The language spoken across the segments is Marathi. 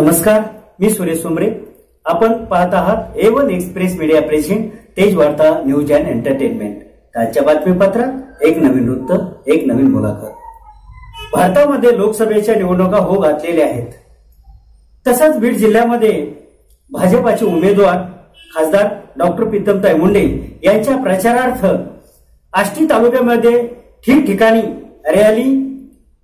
नमस्कार मी सुरेश सोमरे आपण पाहत आहात A one express media present Tej Varta news and entertainment. कालच्या बातमीपत्रात एक नवीन वृत्त एक नवीन मुलाखत. भारतामध्ये लोकसभेच्या निवडणुका हो घातलेल्या आहेत. तसंच बीड जिल्ह्यामध्ये भाजपाचे उमेदवार खासदार डॉक्टर प्रीतमताई मुंडे यांच्या प्रचारार्थ आष्टी तालुक्यामध्ये ठिकठिकाणी रॅली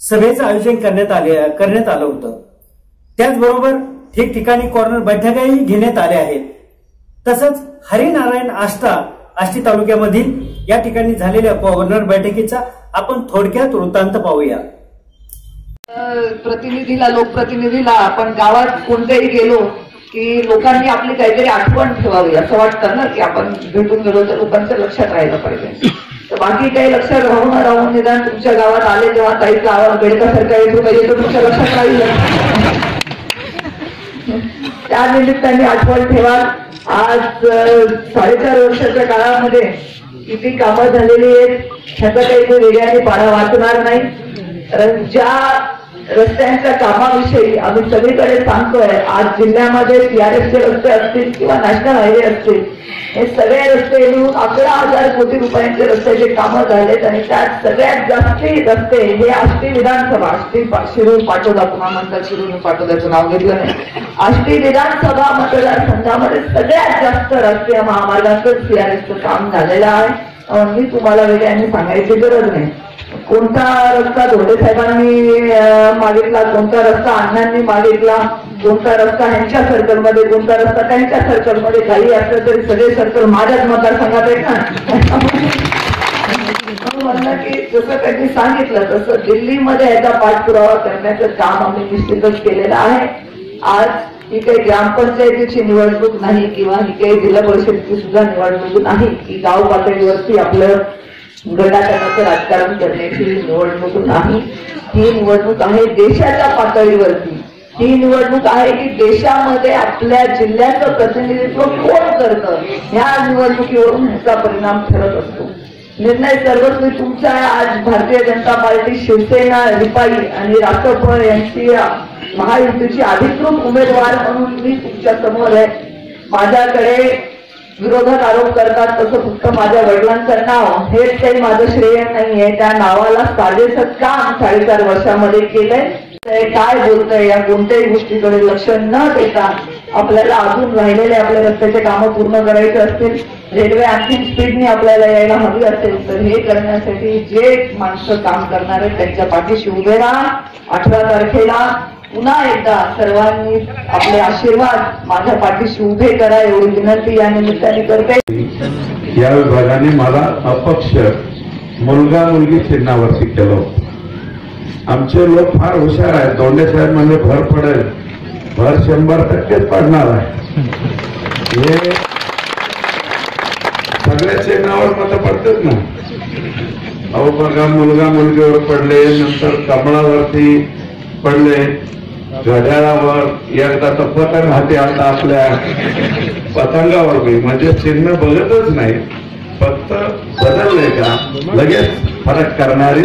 सभेचं आयोजन करण्यात आले करण्यात आलं होतं. त्याचबरोबर ठिकठिकाणी कॉर्नर बैठकाही घेण्यात आल्या आहेत. तसंच हरिनारायण आष्टा आष्टी तालुक्यामधील या ठिकाणी झालेल्या कॉर्नर बैठकीचा आपण थोडक्यात वृत्तांत पाहूया. प्रतिनिधीला लोकप्रतिनिधीला आपण गावात कोणत्याही गेलो की लोकांनी आपली काहीतरी आठवण ठेवावी असं वाटतं ना की आपण भेटून गेलो तर लोकांच्या लक्षात राहायला पाहिजे. तर बाकी काही लक्षात राहू न राहून निदान तुमच्या गावात आले तेव्हा काही गावात बेडकासारखा येतो काही तुमच्या लक्षात राहील. त्या निमित्ताने आठवण ठेवा. आज साडेचार वर्षाच्या काळामध्ये किती कामं झालेली आहेत ह्याचा काही तो वेगळ्याने पाडा वाचणार नाही. कारण ज्या रस्त्यांच्या कामाविषयी आम्ही सगळीकडे सांगतोय. आज जिल्ह्यामध्ये सीआरएसचे रस्ते असतील किंवा नॅशनल हायवे असतील हे सगळे रस्ते मिळून अकरा हजार कोटी रुपयांचे रस्त्याचे कामं झालेत आणि त्यात सगळ्यात जास्ती रस्ते हे आष्टी विधानसभा आष्टी शिरूर पाटोदा पुन्हा म्हणतात शिरूर पाटोद्याचं नाव घेतलं नाही. आष्टी विधानसभा मतदारसंघामध्ये सगळ्यात जास्त राष्ट्रीय महामार्गाचं सीआरएसचं काम झालेलं आहे. मी तुम्हाला वेगळ्यांनी सांगायची गरज नाही. कोणता रस्ता धोंडे साहेबांनी मागितला कोणता रस्ता अण्णांनी मागितला कोणता रस्ता ह्यांच्या सर्कलमध्ये कोणता रस्ता त्यांच्या सर्कलमध्ये काही असलं तरी सगळे सर्कल माझ्याच मतदारसंघात आहेत ना. म्हणलं की जसं त्यांनी सांगितलं तसं दिल्लीमध्ये याचा पाठपुरावा करण्याचं काम आम्ही निश्चितच केलेलं आहे. आज ही काही ग्रामपंचायतीची निवडणूक नाही किंवा ही काही जिल्हा परिषदेची सुद्धा निवडणूक नाही. की गाव पातळीवरती आपलं गटाटनाचं राजकारण करण्याची निवडणूक नाही. ही निवडणूक आहे देशाच्या पातळीवरती. ही निवडणूक आहे की देशामध्ये आपल्या जिल्ह्याचं प्रतिनिधित्व कोण करतं? ह्या निवडणुकीवरून ह्याचा परिणाम ठरत असतो. निर्णय सर्वस्वी तुमचा आज भारतीय जनता पार्टी शिवसेना रिपाई आणि राष्ट्रपती यांची महायुतीची अधिकृत उमेदवार म्हणून मी तुमच्यासमोर आहे. माझ्याकडे विरोधक आरोप करतात तसं फक्त माझ्या वडिलांचं नाव. हेच काही माझं श्रेय नाहीये. त्या नावाला साजेसं काम साडेचार वर्षामध्ये केलंय? काय बोलतंय? या कोणत्याही गोष्टीकडे लक्ष न देता आपल्याला अजून राहिलेले आपल्या रस्त्याचे कामं पूर्ण करायचे असतील. रेल्वे आणखी स्पीडने आपल्याला यायला हवी असेल तर हे करण्यासाठी जे माणसं काम करणार आहेत त्यांच्या पाठीशी उभे राहा. अठरा तारखेला पुन्हा एकदा सर्वांनी आपले आशीर्वाद माझ्या पाठीशी उभे करा एवढी विनंती या निमित्ताने करते. या विभागाने मला अपक्ष मुलगा मुलगी चिन्हावरती केलं होतं. आमचे लोक फार हुशार आहेत. दोंडे साहेब म्हणजे भर पडेल. भर शंभर टक्केच पडणार आहे. हे सगळ्या चिन्हावर मत पडतात ना. अहो बघा मुलगा मुलगीवर पडले नंतर कमळावरती पडले. घड्याळावर एकदा पतंग हाती आता आपल्या पतंगावर मी म्हणजे चिन्ह बघतच नाही फक्त बदलले का? लगेच फरक करणारी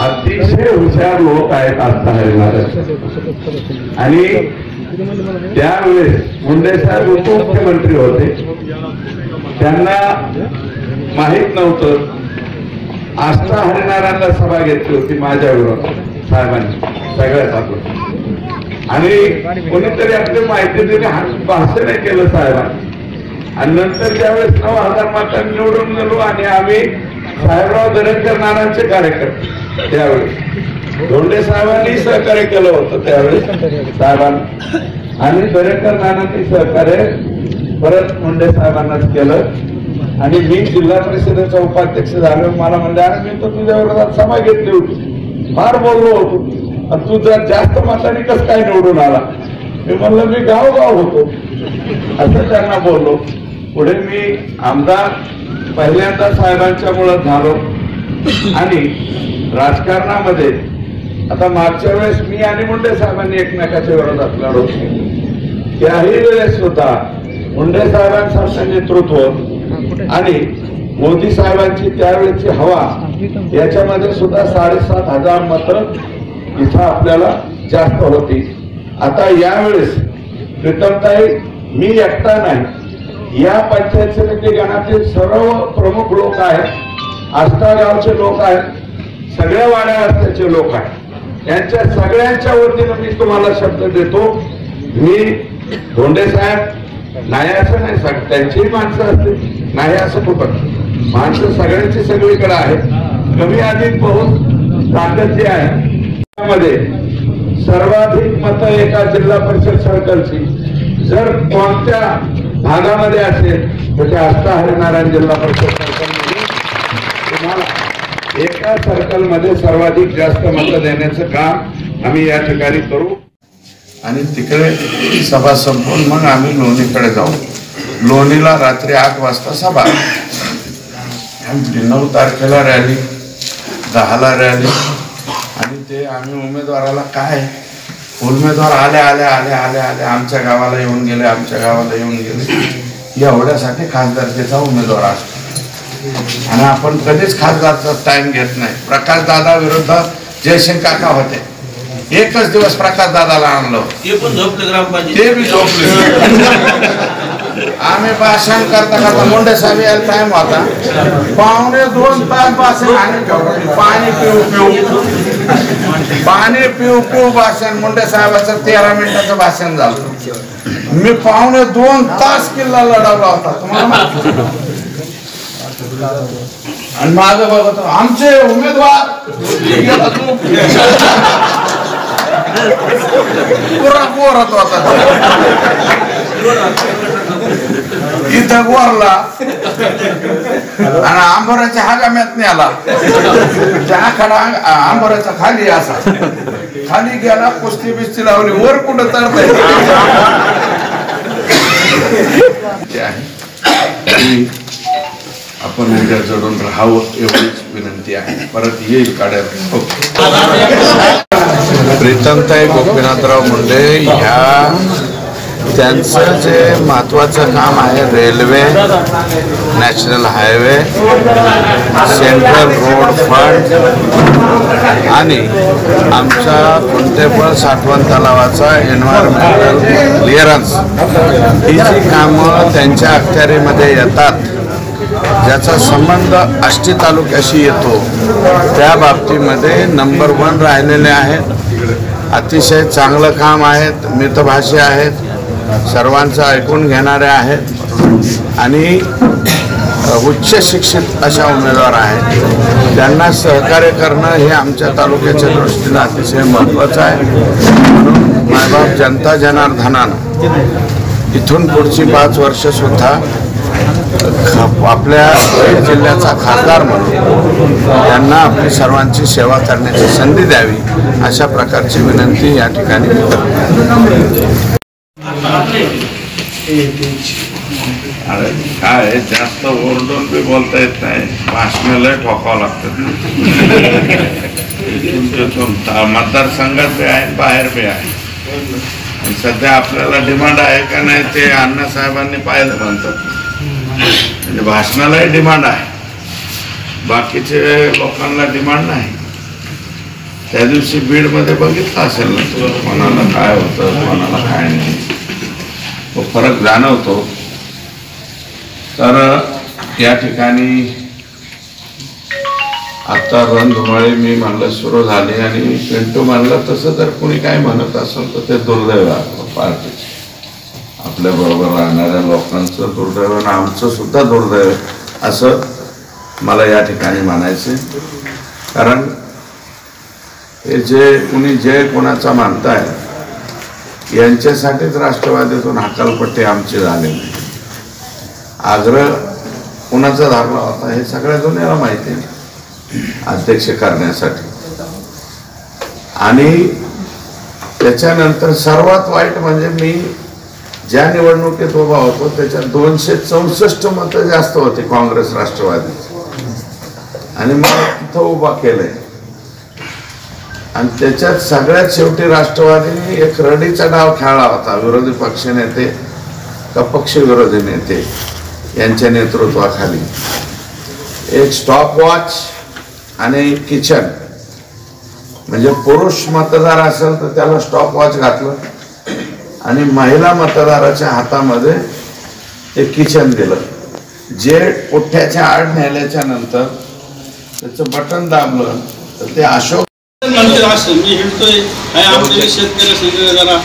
अतिशय हुशार लोक आहेत आता हरिणारे आणि त्यावेळेस मुंडे साहेब उपमुख्यमंत्री होते. त्यांना माहीत नव्हतं. आस्था हरिनारायणला सभा घेतली होती माझ्या विरोधात साहेबांनी सगळ्यात आपण आणि कोणीतरी आपली माहिती दिली हा- भाषण केलं साहेबांनी. आणि नंतर त्यावेळेस नऊ हजार माता निवडून गेलो आणि आम्ही साहेबराव दरेकर नानांचे कार्यकर्ते त्यावेळेस. धोंडे साहेबांनी सहकार्य केलं होतं त्यावेळेस साहेबांना. आणि दरेकर नानांनी सहकार्य परत मुंडे साहेबांनाच केलं. आणि मी जिल्हा परिषदेचा उपाध्यक्ष झालो. मला म्हणले अरे मी तर तुझ्या विरोधात सभा घेतली होती. फार बोललो होतो. आणि तू जर जास्त मताने कस काय निवडून आला? मी म्हणलं मी गावगाव होतो. असं त्यांना बोललो. पुढे मी आमदार पहिल्यांदा साहेबांच्या मुळे झालो. आणि राजकारणामध्ये आता मागच्या वेळेस मी आणि मुंडे साहेबांनी एकमेकाच्या विरोधात लढलो. त्याही वेळेस सुद्धा मुंडे साहेबांसारखं नेतृत्व आणि मोदी साहेबांची त्यावेळेची हवा याच्यामध्ये सुद्धा साडेसात हजार मतं इथं आपल्याला जास्त होती. आता यावेळेस प्रीतमताई मी एकटा नाही. या पंचायत समिती गणातील सर्व प्रमुख लोक आहेत. आस्था गावचे लोक आहेत. सगळ्या वाड्या रस्त्याचे लोक आहेत. यांच्या सगळ्यांच्या वतीनं मी तुम्हाला शब्द देतो. मी धोंडे साहेब नाही असं नाही सांग त्यांचीही माणसं असते नाही असं कुठं. माणसं सगळ्यांची सगळीकडे आहेत. कमी अधिक बहुत ताकद जी आहे मध्ये सर्वाधिक मतं एका जिल्हा परिषद सर्कलची जर कोणत्या भागामध्ये असेल तर ते आस्था हरिनारायण जिल्हा परिषद सर्कलमध्ये तुम्हाला एका सर्कलमध्ये सर्वाधिक जास्त मतं देण्याचं काम आम्ही या ठिकाणी करू. आणि तिकडे सभा संपून मग आम्ही लोणीकडे जाऊ. लोणीला रात्री आठ वाजता सभा. नऊ तारखेला रॅली दहाला रॅली. आणि ते आम्ही उमेदवाराला काय? उमेदवार आले आले आले आले आले आमच्या गावाला येऊन गेले आमच्या गावाला येऊन गेले. एवढ्यासाठी खासदारकीचा उमेदवार असतो. आणि आपण कधीच खासदारचा टाइम घेत नाही. प्रकाश दादा विरुद्ध जयसिंग काका होते. एकच दिवस प्रकाश दादाला आणलं ते पण झोपले ते बी झोपले. आम्ही भाषण करता करता मुंडे साहेब यायला टाइम होता. पावणे दोन तास भाषण. पाणी पिऊ पिऊ. पाणी पिऊ पिऊ भाषण मुंडे साहेबाचं तेरा मिनिटाचं भाषण झालं. मी पाहुणे दोन तास किल्ला लढवला होता तुम्हाला आणि माझं बघत आमचे उमेदवार पुरा पोरत होता. इथं गोरला आणि आंबोऱ्याच्या हागाम्यात आला त्या खडा आंबोऱ्याचा खाली असा. खाली गेला कुस्ती बिस्ती लावली वर कुठं तर आपण उद्या जडून राहावं एवढीच विनंती आहे. परत येईल काढ्या प्रीतमताई गोपीनाथराव मुंडे ह्या त्यांचं जे महत्त्वाचं काम आहे railway national highway central road fund आणि आमच्या कोणते पण साठवण तलावाचा एन्व्हायरमेंटल क्लिअरन्स ही जी कामं त्यांच्या अखत्यारीमध्ये येतात ज्याचा संबंध आष्टी तालुक्याशी येतो त्या बाबतीमध्ये नंबर वन राहिलेले आहेत. अतिशय चांगलं काम आहेत मितभाषी आहेत. सर्वांचं ऐकून घेणारे आहेत आणि उच्च शिक्षित अशा उमेदवार आहेत. त्यांना सहकार्य करणं हे आमच्या तालुक्याच्या दृष्टीनं अतिशय महत्त्वाचं आहे. म्हणून मायबाप जनता जनार्दनानं इथून पुढची पाच वर्षसुद्धा ख- आपल्या जिल्ह्याचा खासदार म्हणून यांना आपली सर्वांची सेवा करण्याची संधी द्यावी अशा प्रकारची विनंती या ठिकाणी अरे काय जास्त ओरडून बी बोलता येत नाही. भाषणाला ठोकावं लागतं. तुमच्या मतदारसंघात बी आहे बाहेर बी आहे. आणि सध्या आपल्याला डिमांड आहे का नाही ते अण्णासाहेबांनी पाहिलं म्हणतात. म्हणजे भाषणालाही डिमांड आहे. बाकीचे लोकांना डिमांड नाही. त्या दिवशी बीडमध्ये बघितलं असेल ना तू कोणाला काय होतं कोणाला काय नाही. तो फरक जाणवतो. तर या ठिकाणी आता रणधुमाळी मी म्हणलं सुरू झाली आणि पिंटू म्हणलं तसं जर कोणी काय म्हणत असेल तर ते दुर्दैव पार्टीचे आपल्या बरोबर राहणाऱ्या लोकांचं दुर्दैव आणि आमचं सुद्धा दुर्दैव असं मला या ठिकाणी म्हणायचं कारण हे जे कुणी जे कोणाचा मानताय यांच्यासाठीच राष्ट्रवादीतून हकालपट्टी आमची झालेली आग्रह कुणाचा धरला होता हे सगळ्या दुनियाला माहिती आहे. अध्यक्ष करण्यासाठी. आणि त्याच्यानंतर सर्वात वाईट म्हणजे मी ज्या निवडणुकीत उभा होतो त्याच्यात दोनशे चौसष्ट मतं जास्त होती काँग्रेस राष्ट्रवादीची. आणि मग तिथं उभा केलंय. आणि त्याच्यात सगळ्यात शेवटी राष्ट्रवादीने एक रडीचा डाव खेळला होता विरोधी पक्षनेते का पक्ष विरोधी नेते यांच्या नेतृत्वाखाली. एक स्टॉप वॉच आणि किचन म्हणजे पुरुष मतदार असेल तर त्याला स्टॉप वॉच घातलं आणि महिला मतदाराच्या हातामध्ये एक किचन दिलं. जे पोठ्याच्या आड नेल्याच्या नंतर त्याचं बटन दाबलं तर ते अशोक असं मी हिंडतोय. काय आमच्या शेतकऱ्या संघ जरा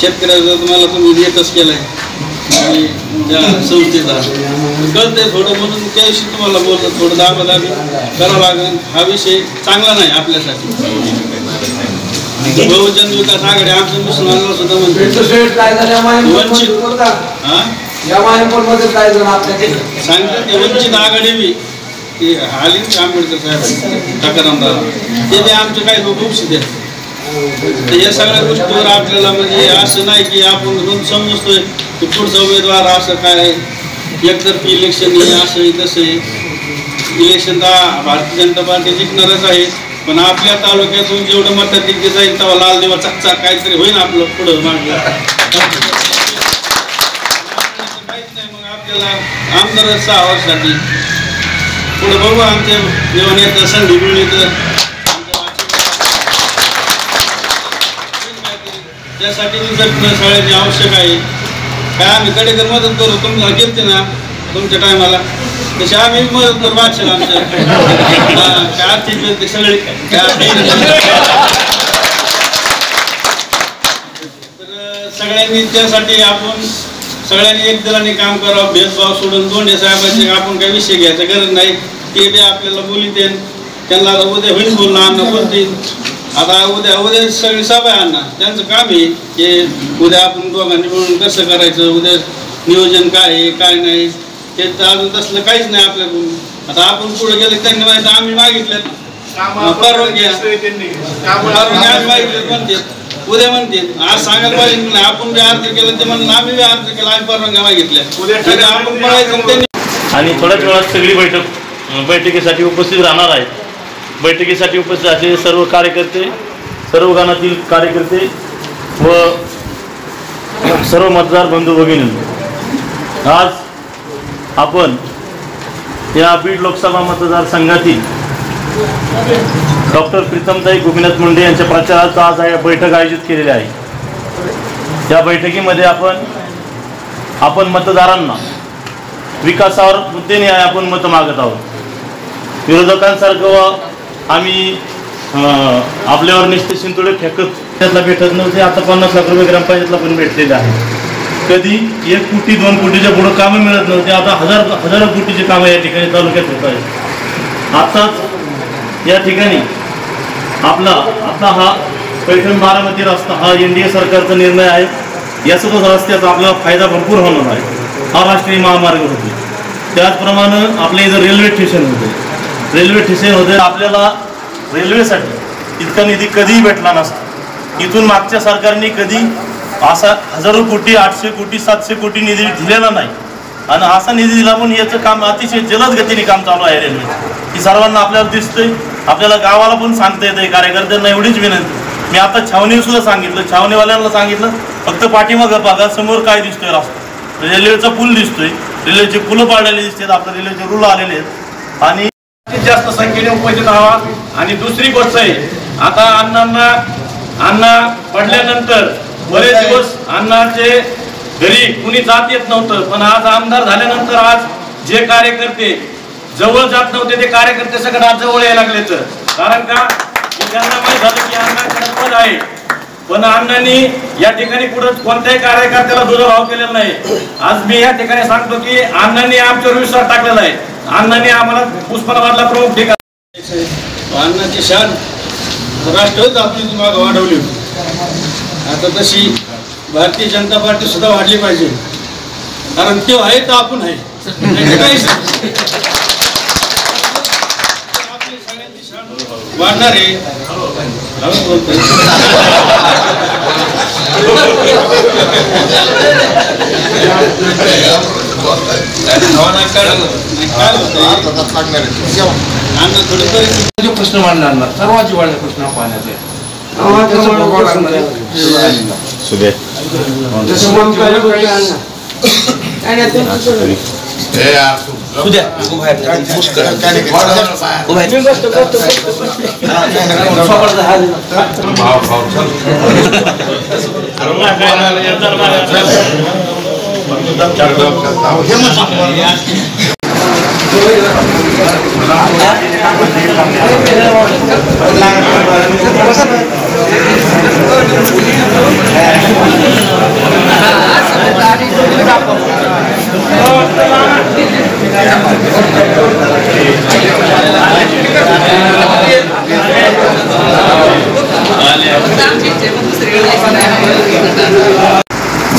शेतकऱ्याचा तुम्हाला तुम्ही येतच केलाय. आणि त्या संस्थेचा कळतंय थोडं म्हणून त्याविषयी तुम्हाला बोलतो थोडं दाबादाबी करावं लागेल. हा विषय चांगला नाही आपल्यासाठी. बहुजन विकास आघाडी आमच्या मुसलमानाला सुद्धा म्हणते. वंचित. हा? सांगतात वंचित आघाडी बी काम आली आंबेडकर साहेब? तक्रारदार ते बी आमचे काही लोक उपस्थित आहेत. तर या सगळ्या गोष्टीवर आपल्याला म्हणजे असं नाही की आपण रोज समजतोय की पुढचा उमेदवार असं काय एकतर्फी इलेक्शन आहे असं आहे तसं आहे. इलेक्शन तर भारतीय जनता पार्टी जिंकणारच आहे. पण आपल्या तालुक्यातून जेवढं मताधिक्य जाईल तेव्हा लाल देवाचा चकचा काहीतरी होईल आपलं पुढं मागलं माहीत नाही मग आपल्याला आमदार सहा वर्षासाठी पुढे बघू आमच्या जेवण येतं संधी मिळली तर त्यासाठी मी जगणं आवश्यक आहे. काय आम्ही कडेकर मदत करू? तुम्हाला घेते ना तुमच्या टायमाला तशी आम्ही मदत करू बादशाला आमच्या. काय आर्थिक सगळे. तर सगळ्यांनी त्यासाठी आपण सगळ्यांनी एक दलाने काम करावं भेदभाव सोडून दोंडे साहेबांचे आपण काही विषय घ्यायचा गरज नाही. ते बी आपल्याला बोली देन त्यांना आता उद्या होईल बोलणं अण्णा बोलतील आता उद्या उद्या सगळी सभा आहे अण्णा त्यांचं काम आहे की उद्या आपण दोघांनी मिळून कसं करायचं उद्या नियोजन काय आहे काय नाही. ते अजून तसलं काहीच नाही आपल्याकडून. आता आपण पुढे गेले त्यांनी माहिती आम्ही मागितलं. परवानगी परवानगी आम्ही मागितलं म्हणते. उद्या म्हणते आज सांगायला पाहिजे आपण बी अर्ज केलं ते म्हणून आम्ही बी अर्ज केला आम्ही परवानग्या मागितल्या. उद्या आपण पळायचं आणि त्यांनी आणि थोड्याच वेळात सगळी बैठक बैठकीसाठी उपस्थित राहणार आहेत. बैठकीसाठी उपस्थित असलेले सर्व कार्यकर्ते सर्व गणातील कार्यकर्ते व सर्व मतदार बंधू भगिनी आज आपण या बीड लोकसभा मतदारसंघातील डॉक्टर प्रीतमताई गोपीनाथ मुंडे यांच्या प्रचारार्थ आज या बैठक आयोजित केलेली आहे. या बैठकीमध्ये आपण आपण मतदारांना विकासावर मुद्देने आहे आपण मतं मागत आहोत. विरोधकांसारखं आम्ही आपल्यावर निश्चित शिंतोडे फेकत त्यातला भेटत नव्हते. आता पन्नास लाख रुपये ग्रामपंचायतला पण भेटलेले आहे कधी? एक कोटी दोन कोटीच्या पुढं कामं मिळत नव्हते. आता हजार हजारो कोटीची कामं या ठिकाणी तालुक्यात होत आहेत. आताच या ठिकाणी आपला आता हा पैठण बारामती रस्ता हा एन डी ए सरकारचा निर्णय आहे. यासोबत रस्त्याचा आपल्याला फायदा भरपूर होणार आहे. हा राष्ट्रीय महामार्ग होते. त्याचप्रमाणे आपल्या इथं रेल्वे स्टेशन होते. रेल्वे स्टेशन होते आपल्याला रेल्वेसाठी इतका निधी कधीही भेटला नसता. इथून मागच्या सरकारने कधी असा हजारो कोटी आठशे कोटी सातशे कोटी निधी दिलेला नाही. आणि असा निधी दिला पण याचं काम अतिशय जलद गतीने काम चालू आहे रेल्वे ही सर्वांना आपल्याला दिसतंय. आपल्याला गावाला पण सांगता येते कार्यकर्त्यांना एवढीच विनंती. मी आता छावणी सुद्धा सांगितलं छावणीवाल्यांना सांगितलं फक्त पाठीमागं बघा समोर काय दिसतोय रस्ता. रेल्वेचा पूल दिसतोय. रेल्वेचे पुलं पाडलेले दिसतात आपल्या रेल्वेचे रूल आलेले आहेत. आणि जास्त संख्येने उपस्थित व्हावा आणि दुसरी गोष्ट आहे आता अण्णांना अण्णा पडल्यानंतर बरेच दिवस अण्णाचे घरी कुणी जात येत नव्हतं पण आज आमदार झाल्यानंतर आज जे कार्यकर्ते जवळ जात नव्हते ते कार्यकर्ते सगळं आज जवळ यायला लागले तर कारण का? त्यांना माहीत झालं की अण्णाकडे पद आहे. पण अण्णांनी या ठिकाणी कुठं कोणत्याही कार्यकर्त्याला दुजाभाव केलेला नाही. आज मी या ठिकाणी सांगतो की अण्णांनी आमच्यावर विश्वास टाकलेला आहे. अण्णांनी आम्हाला उस्मानाबादला प्रमुख ठिकाण अन्नाची शान राष्ट्रवादी आपली मागं वाढवली होती. आता तशी भारतीय जनता पार्टी सुद्धा वाढली पाहिजे. कारण ते आहे तर आपण आहे. वाढणार आहे. बोलतोय. जो प्रश्न मांडला ना सर्वात जिव्हाळ्याचा प्रश्न हा पाण्याचा आहे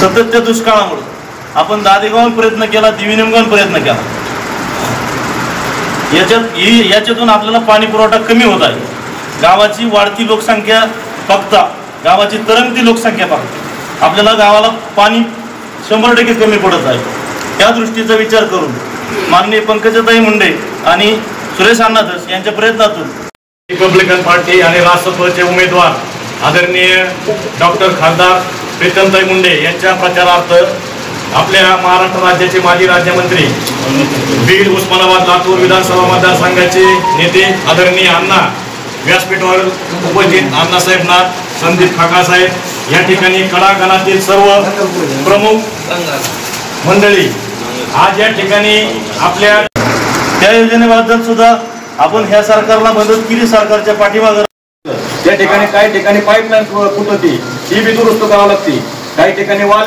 सततच्या दुष्काळामुळे. आपण दादेगाव प्रयत्न केला दिविनिमगाव प्रयत्न केला. याच्यात ही- याच्यातून आपल्याला पाणी पुरवठा कमी होत आहे. गावाची वाढती लोकसंख्या बघता गावाची तरंगती लोकसंख्या बघता आपल्याला गावाला पाणी शंभर टक्के कमी पडत आहे. त्या दृष्टीचा विचार करून माननीय पंकजाताई मुंडे आणि सुरेश अण्णाधस यांच्या प्रयत्नातून रिपब्लिकन पार्टी आणि राष्ट्रपतीचे उमेदवार आदरणीय डॉक्टर खासदार प्रीतमताई मुंडे यांच्या प्रचारार्थ आपल्या महाराष्ट्र राज्याचे माजी राज्यमंत्री बीड उस्मानाबाद लातूर विधानसभा मतदारसंघाचे नेते आदरणीय अण्णा व्यासपीठावर उपस्थित अण्णासाहेब नाथ संदीप खाकासाहेब या ठिकाणी कडागणातील सर्व प्रमुख मंडळी आज या ठिकाणी आपल्या त्या योजनेबद्दल सुद्धा आपण ह्या सरकारला मदत केली सरकारच्या पाठीमाग या ठिकाणी काही ठिकाणी पाईपलाईन फुटती ही बी दुरुस्त करावी लागते. काही ठिकाणी वाल